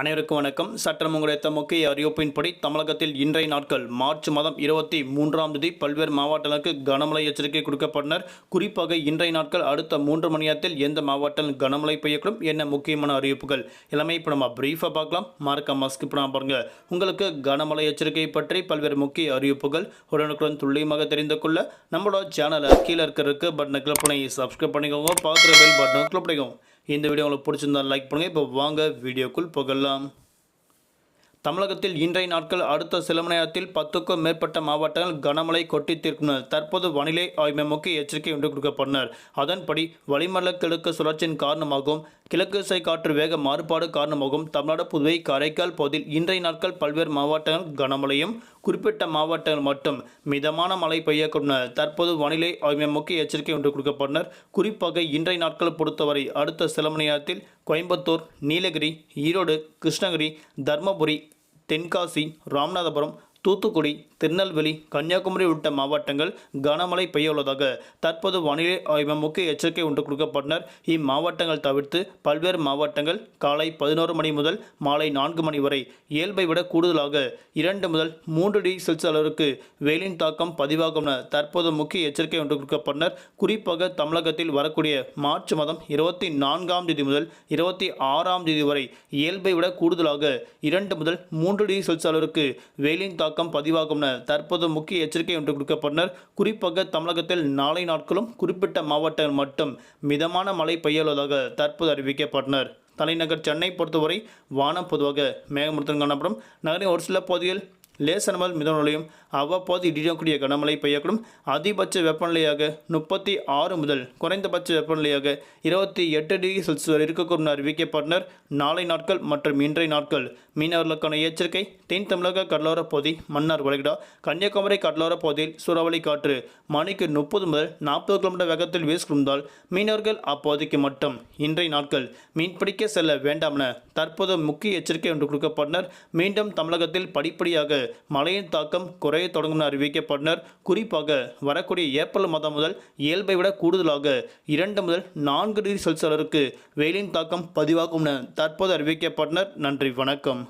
அனைவருக்கும் வணக்கம். சற்றம் உங்களுடைய முக்கிய அறிவிப்பின்படி தமிழகத்தில் இன்றைய நாட்கள் மார்ச் மாதம் இருபத்தி மூன்றாம் தேதி பல்வேறு மாவட்டங்களுக்கு கனமழை எச்சரிக்கை கொடுக்கப்பட்டனர். குறிப்பாக இன்றைய நாட்கள் அடுத்த மூன்று மணி நேரத்தில் எந்த மாவட்டம் கனமழை பெய்யக்கூடும் என்ன முக்கியமான அறிவிப்புகள் எல்லாமே இப்போ நம்ம பிரீஃபாக பார்க்கலாம். மறக்க மாஸ்க் பண்ணாம பாருங்க. உங்களுக்கு கனமழை எச்சரிக்கை பற்றி பல்வேறு முக்கிய அறிவிப்புகள் உடனுக்குடன் துல்லியமாக தெரிந்து கொள்ள நம்மளோட சேனலை கீழே இருக்கிறதுக்கு பட்டனை கிளிக் பண்ணி சப்ஸ்கிரைப் பண்ணிக்கோங்க. பார்க்குற பெல் பட்டனை கிளிக் பண்ணிக்கோங்க. இந்த வீடியோ உங்களுக்கு பிடிச்சிருந்தா லைக் பண்ணுங்கள் இப்போ வாங்க வீடியோக்குள் করলাম தமிழகத்தில் இன்றைய நாட்கள் அடுத்த சில மணி நேரத்தில் பத்துக்கும் மேற்பட்ட மாவட்டங்கள் கனமழை கொட்டி தீர்க்கினர் தற்போது வானிலை ஆய்வு மையமுக்கு எச்சரிக்கை ஒன்று கொடுக்கப்பட்டனர் அதன்படி வளிமண்டல கிழக்கு சுழற்சியின் காரணமாகவும் கிழக்கு திசை காற்று வேக மாறுபாடு காரணமாகவும் தமிழ்நாடு புதுவை காரைக்கால் பகுதியில் இன்றைய நாட்கள் பல்வேறு மாவட்டங்கள் கனமழையும் குறிப்பிட்ட மாவட்டங்கள் மட்டும் மிதமான மழை பெய்யக்கூடும். தற்போது வானிலை ஆய்வு மையமுக்கு எச்சரிக்கை ஒன்று கொடுக்கப்பட்டனர் குறிப்பாக இன்றைய நாட்கள் பொறுத்தவரை அடுத்த சில மணி நேரத்தில் கோயம்புத்தூர் நீலகிரி ஈரோடு கிருஷ்ணகிரி தர்மபுரி தென்காசி ராமநாதபுரம் தூத்துக்குடி திருநெல்வேலி கன்னியாகுமரி உள்ளிட்ட மாவட்டங்கள் கனமழை பெய்ய உள்ளதாக தற்போது வானிலை ஆய்வு முக்கிய எச்சரிக்கை ஒன்று கொடுக்கப்பட்டனர். இம்மாவட்டங்கள் தவிர்த்து பல்வேறு மாவட்டங்கள் காலை பதினோரு மணி முதல் மாலை நான்கு மணி வரை இயல்பை விட கூடுதலாக இரண்டு முதல் மூன்று டிகிரி செல்சியஸ் அளவிற்கு வெயிலின் தாக்கம் பதிவாகும் என தற்போது முக்கிய எச்சரிக்கை ஒன்று கொடுக்கப்பட்டனர். குறிப்பாக தமிழகத்தில் வரக்கூடிய மார்ச் மாதம் இருபத்தி நான்காம் தேதி முதல் இருபத்தி ஆறாம் தேதி வரை இயல்பை விட கூடுதலாக இரண்டு முதல் மூன்று டிகிரி செல்சியஸ் அளவிற்கு வெயிலின் தாக்கம் பதிவாகும் என தற்போது முக்கிய எச்சரிக்கை ஒன்று கொடுக்கப்பட்டனர் குறிப்பாக தமிழகத்தில் நாளை நாட்களும் குறிப்பிட்ட மாவட்டங்கள் மட்டும் மிதமான மழை பெய்யுள்ளதாக தற்போது அறிவிக்கப்பட்டனர். தலைநகர் சென்னை பொறுத்தவரை வானம் பொதுவாக மேகமூர்த்தம் காணப்படும். நகரின் ஒரு சில பகுதியில் லேசன் முதல் மிதமலையும் அவ்வப்போது இடியக்கூடிய கனமழை பெய்யக்கூடும். அதிகபட்ச வெப்பநிலையாக முப்பத்தி ஆறு முதல் குறைந்தபட்ச வெப்பநிலையாக இருபத்தி எட்டு டிகிரி செல்சியஸ் வரை இருக்கக்கூடும் அறிவிக்கப்பட்டனர் நாளை நாட்கள் மற்றும் இன்றைய நாட்கள் மீனவர்களுக்கான எச்சரிக்கை. தென் தமிழக கடலோரப் பகுதி மன்னார் வளைகுடா கன்னியாகுமரி கடலோரப் பகுதியில் சூறாவளி காற்று மணிக்கு முப்பது முதல் நாற்பது கிலோமீட்டர் வேகத்தில் வீசிருந்தால் மீனவர்கள் அப்போதைக்கு மட்டும் இன்றைய நாட்கள் மீன்பிடிக்க செல்ல வேண்டாம் என தற்போது முக்கிய எச்சரிக்கை ஒன்று கொடுக்கப்பட்டனர். மீண்டும் தமிழகத்தில் படிப்படியாக மழையின் தாக்கம் குறை குறைய தொடங்கும் அறிவிக்கப்பட்டனர் குறிப்பாக வரக்கூடிய ஏப்ரல் மாதம் முதல் இயல்பை விட கூடுதலாக இரண்டு முதல் நான்கு டிகிரி செல்சியஸ் அளவிற்கு வெயிலின் தாக்கம் பதிவாகும் என தற்போது அறிவிக்கப்பட்டனர். நன்றி. வணக்கம்.